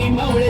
You know.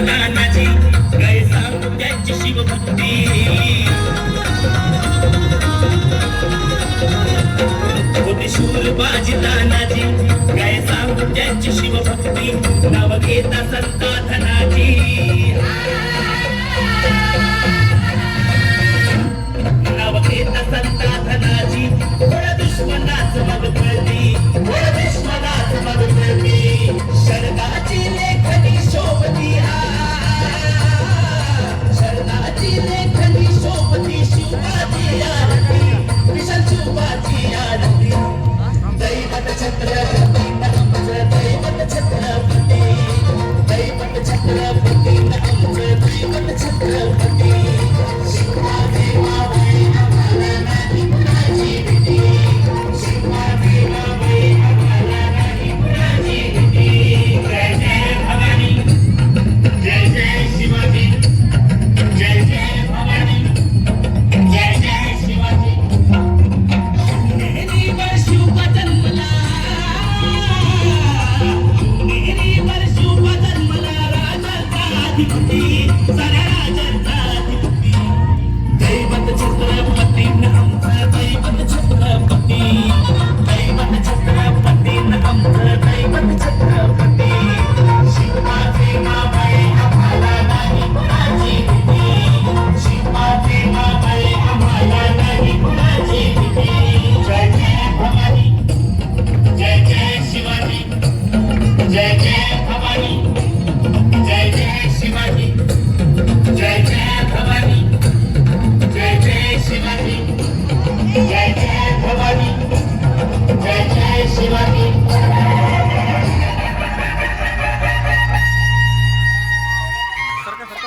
नानाची गैसारू त्यांची शिवभक्ती. होती शूरबाजी नानाची गैसारू त्यांची शिवभक्ती. नाव घेता संत